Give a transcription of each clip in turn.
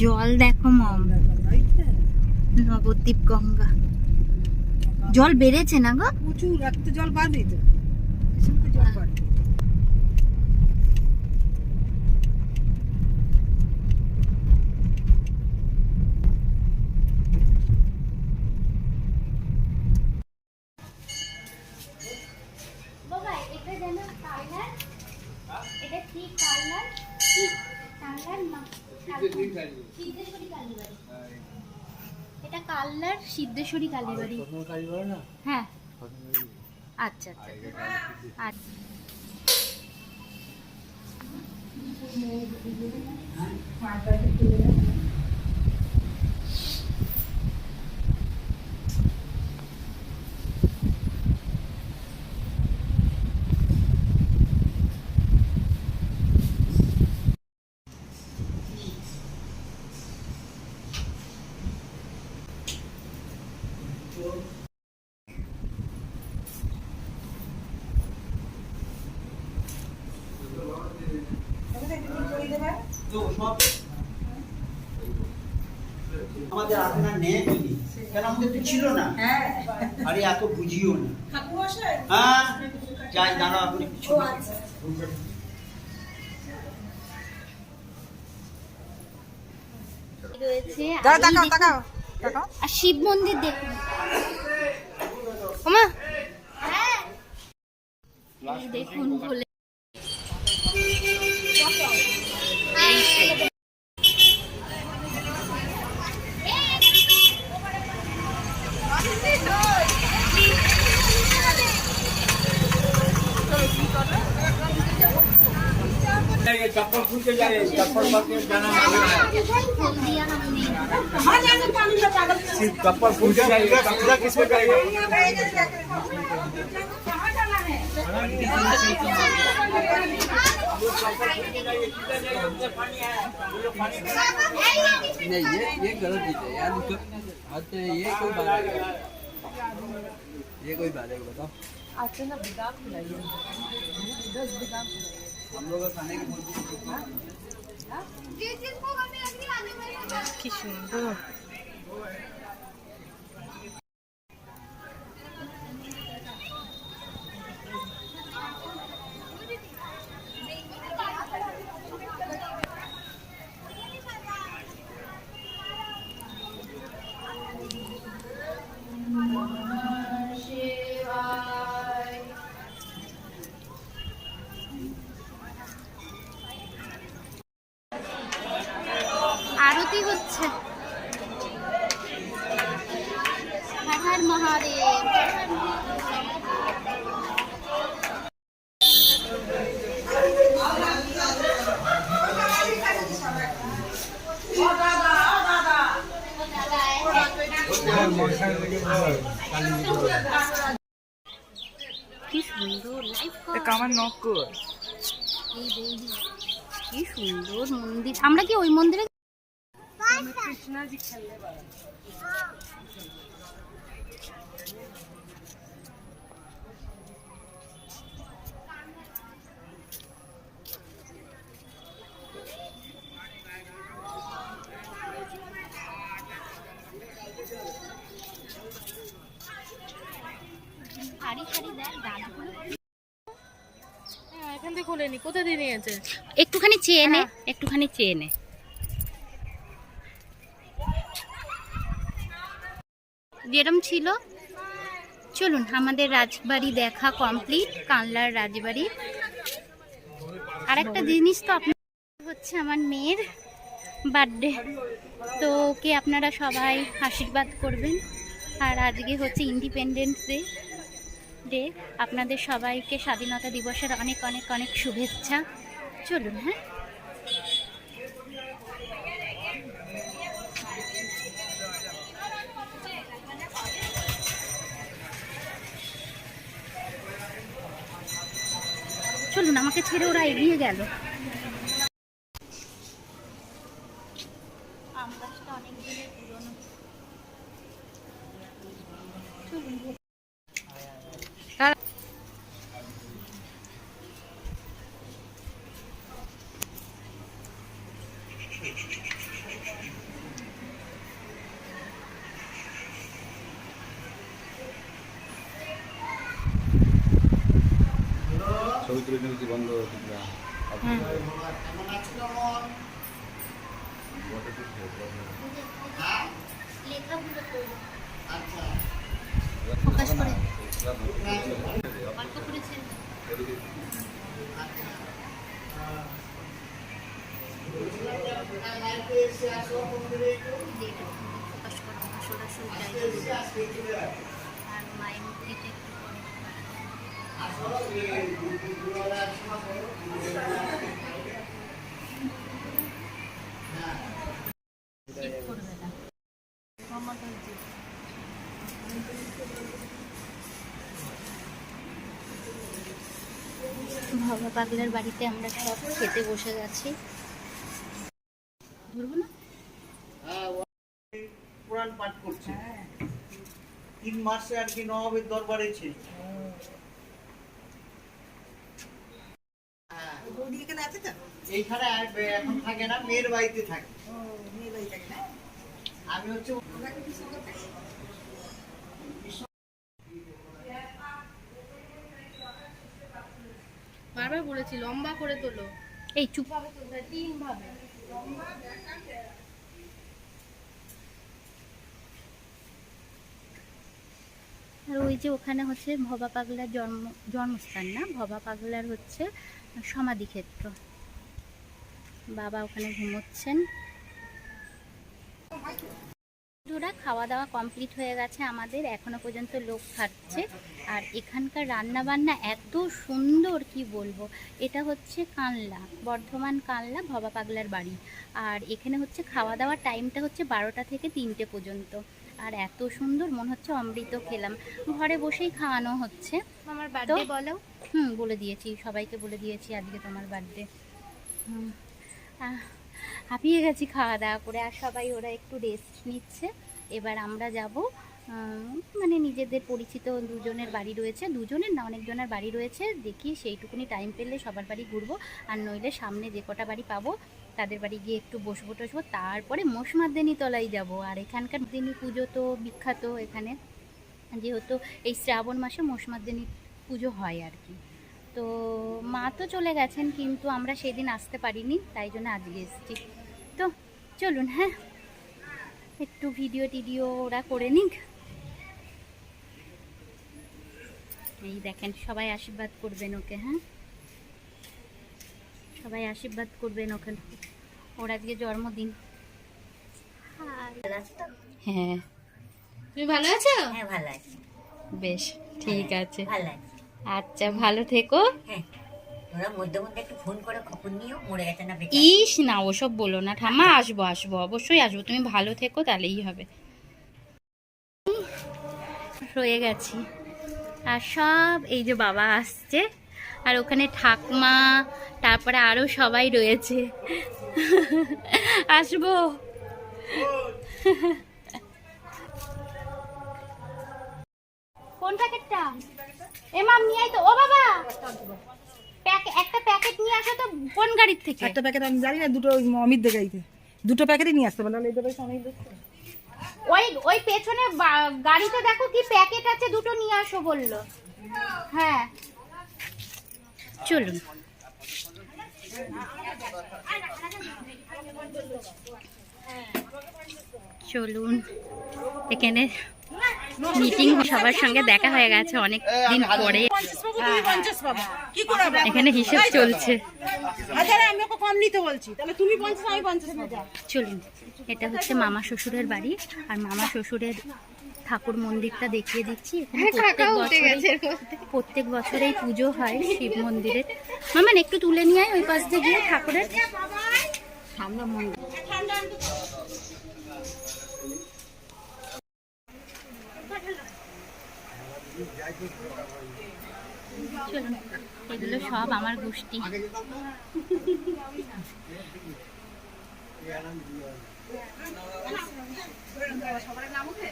জল দেখো মম। নবদ্বীপ গঙ্গা। জল বেড়েছে না গো? প্রচুর একটা জল বাড়বে তো। তো জল বাড়বে বাবা এটা যেন কালার এটা কি কালার কালার মা সিদ্ধেশ্বরী কালীবাড়ি এটা কালার সিদ্ধেশ্বরী কালীবাড়ি। হ্যাঁ। আচ্ছা আচ্ছা আচ্ছা। আমাদের আপনার নেয় কেন আমাদের তো ছিল না? হ্যাঁ। আরে এত বুঝিও না। হ্যাঁ? যাই দাঁড়াও আপনি কিছু আচ্ছা। রয়েছে আর শিব মন্দির দেখুন। দেখুন বলে चप्पल खुल के जा चप्पल हाँ, चप्पल खुल के जाइएगा पूरा किसमें करेगा? नहीं ये ये गलत चीज़ है। यार ये कोई बात है। ये कोई बात है बताओ। आज ना बिगा खुलाइए दस बिगा खुलाइए কি সুন্দর। কি সুন্দর কামার নক কি সুন্দর মন্দির আমরা কি ওই মন্দিরে সারি সারি দেখ গাছগুলো হ্যাঁ, কোথা দিয়ে নিয়েছে? একটুখানি চেয়ে নে একটুখানি চেয়ে নে। যেরম ছিল। চলুন আমাদের রাজবাড়ি দেখা কমপ্লিট কানলার রাজবাড়ি। আর একটা জিনিস তো আপনার হচ্ছে আমার মেয়ের বার্থডে তো ওকে আপনারা সবাই আশীর্বাদ করবেন। আর আজকে হচ্ছে ইন্ডিপেন্ডেন্স ডে ডে আপনাদের সবাইকে স্বাধীনতা দিবসের অনেক অনেক অনেক শুভেচ্ছা। চলুন হ্যাঁ? চলুন, আমাকে ছেড়ে ওরা এগিয়ে গেল। অনেক দিনের পুরনো চলুন পবিত্র বন্ধ তোমরা আর মায়ের মুখটা পাগলার বাড়িতে আমরা সব খেতে বসে গেছি ধরবো না? কোরআন পাঠ করছে। তিন মাসে আর কি নবাবের দরবারে ছিল। বৌদি এখানে আছে তো? এইখানে এখন থাকে না মেয়ের বাড়িতে থাকে। ও মেয়ে থাকে না? আমি হচ্ছে বারবার বলেছি লম্বা করে তোলো। এই চুপ। তিন ভাবে আর ওই যে ওখানে হচ্ছে ভবা পাগলার জন্ম, জন্মস্থান না? ভবা পাগলার হচ্ছে সমাধিক্ষেত্র। বাবা ওখানে ঘুমোচ্ছেন। বন্ধুরা খাওয়া দাওয়া কমপ্লিট হয়ে গেছে আমাদের। এখনও পর্যন্ত লোক খাচ্ছে। আর এখানকার রান্না বান্না এত সুন্দর, কি বলব? এটা হচ্ছে কানলা, বর্ধমান কানলা ভবা পাগলার বাড়ি। আর এখানে হচ্ছে খাওয়া দাওয়ার টাইমটা হচ্ছে বারোটা থেকে তিনটে পর্যন্ত। আর এত সুন্দর মনে হচ্ছে অমৃত খেলাম। ঘরে বসেই খাওয়ানো হচ্ছে। আমার বার্থডে বলো? হুম বলে দিয়েছি সবাইকে বলে দিয়েছি আজকে তোমার বার্থডে হুম হাঁপিয়ে গেছি খাওয়া দাওয়া করে আর সবাই ওরা একটু রেস্ট নিচ্ছে। এবার আমরা যাব মানে নিজেদের পরিচিত দুজনের বাড়ি রয়েছে। দুজনের না অনেকজনের বাড়ি রয়েছে। দেখি সেইটুকুনি টাইম পেলে সবার বাড়ি ঘুরবো। আর নইলে সামনে যে কটা বাড়ি পাবো তাদের বাড়ি গিয়ে একটু বসবো টসবো, তারপরে মোশমাদ্দেনি তলায় যাব। আর এখানকার দিনী পুজো তো বিখ্যাত এখানে। যেহেতু এই শ্রাবণ মাসে মোশমাদ্দেনি পুজো হয় আর কি। তো মা তো চলে গেছেন, কিন্তু আমরা সেদিন আসতে পারিনি, তাই জন্য আজকে এসেছি। তো চলুন হ্যাঁ। একটু ভিডিও টিডিও ওরা করে নিক। এই দেখেন, সবাই আশীর্বাদ করবেন ওকে হ্যাঁ। সবাই আশীর্বাদ করবেন ওখানে। ওর আজকে জন্মদিন। হ্যাঁ। তুমি ভালো আছো? হ্যাঁ ভালো আছি। বেশ ঠিক আছে। ভালো আছি। আচ্ছা ভালো থেকো। হ্যাঁ তোরা মধ্যে মধ্যে একটু ফোন করে খবর নিও মরে গেছে না বেটা ইস না ওসব বলো না। ঠাম্মা আসব আসব অবশ্যই আসব। তুমি ভালো থেকো তাহলেই হবে। রয়ে গেছি। আর সব এই যে বাবা আসছে আর ওখানে ঠাকমা তারপরে আরও সবাই রয়েছে। আসব। কোন প্যাকেটটা? এ মাম নিয়ে আয় তো ও বাবা! প্যাক- একটা প্যাকেট নিয়ে আসো তো কোন গাড়ির থেকে? একটা প্যাকেট আমি জানি না দুটো অমিত দেখাইতে দুটো প্যাকেটই নিয়ে আসতে পারলাম এই দেখাইছে অমিত দেখতে ওই ওই পেছনে গাড়িতে দেখো কি প্যাকেট আছে দুটো নিয়ে আসো বলল। হ্যাঁ। চলুন। চলুন। এখানে মিটিং সবার সঙ্গে দেখা হয়ে গেছে অনেক দিন পরে? এখানে হিসেব চলছে। হাজারে আমি ওকে কম নিতে বলছি। তাহলে তুমি পঞ্চাশ আমি পঞ্চাশ পাবো চলুন। এটা হচ্ছে মামা শ্বশুরের বাড়ি আর মামা শ্বশুরের ঠাকুর মন্দিরটা দেখিয়ে দিচ্ছি। প্রত্যেক বছরেই প্রত্যেক বছরেই পুজো হয় শিব মন্দিরের মামান একটু তুলে নিয়ে আয় ওই পাশ দিয়ে গিয়ে ঠাকুরের। সামনে মন্দির এগুলো সব আমার গোষ্ঠী।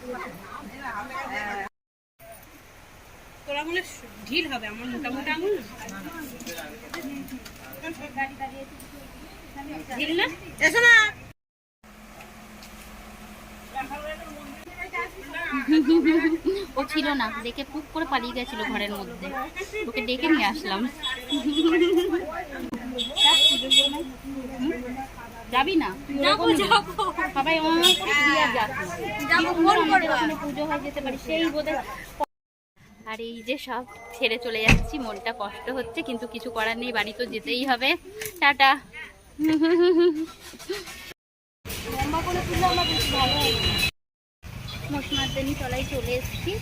তোর আঙুলে ঢিল হবে আমার মোটা মোটা আঙুল ঢিল না? এসো না। ও ছিল না দেখে পুক করে পালিয়ে গেছিল ঘরের মধ্যে। ওকে ডেকে নিয়ে আসলাম? যাবি না? সবাই পুজো হয় যেতে পারি সেই বোধে আর এই যে সব ছেড়ে চলে যাচ্ছি, মনটা কষ্ট হচ্ছে, কিন্তু কিছু করার নেই, বাড়ি তো যেতেই হবে। টাটা। মশমার্দানি তলায় চলে এসেছি।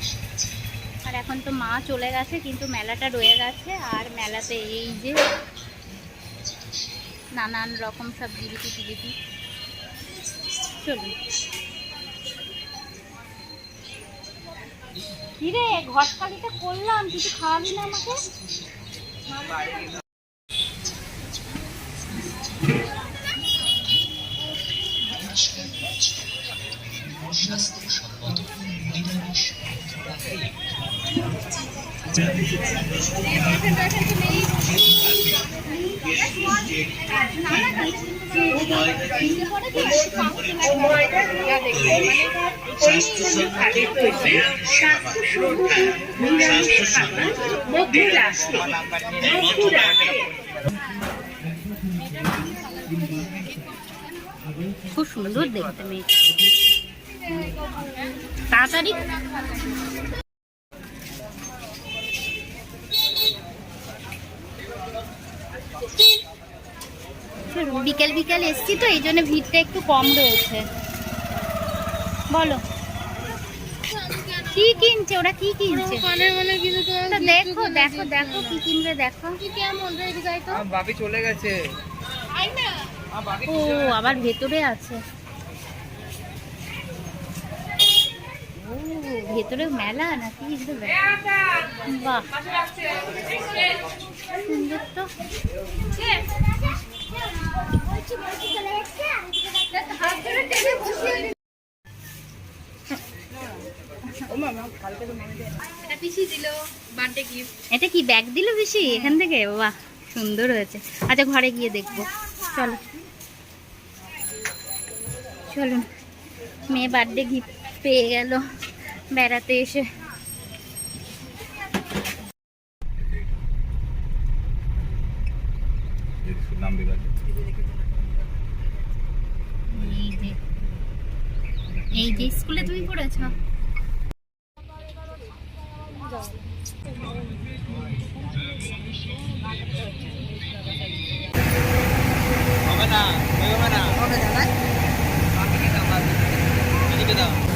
আর এখন তো মা চলে গেছে, কিন্তু মেলাটা রয়ে গেছে, আর মেলাতে এই যে নানান রকম সব জিলিপি টিলিপি। চলুন। কিরে ঘটকালিটা করলাম কিছু খাওয়াবি না আমাকে? খুব সুন্দর দেখতে তাড়াতাড়ি বিকেল বিকেল এসছি তো এই জন্য ভিড়টা একটু কম রয়েছে। বলো। কি কিনছে? ওরা কি কিনছে? দেখো দেখো দেখো কি কিনবে দেখো। চলে গেছে। ও আবার ভেতরে আছে। ও ভেতরে মেলা নাকি? বাহ। সুন্দর তো। এটা কি ব্যাগ দিল বেশি এখান থেকে? বাহ, সুন্দর হয়েছে। আচ্ছা ঘরে গিয়ে দেখব। চলো। চলুন। মেয়ে বার্থডে গিফট পেয়ে গেল। বেড়াতে এসে। নাম বিভাগে এই যে স্কুলে তুমি পড়েছো হবে না হবে না। হবে না বাকি দাও।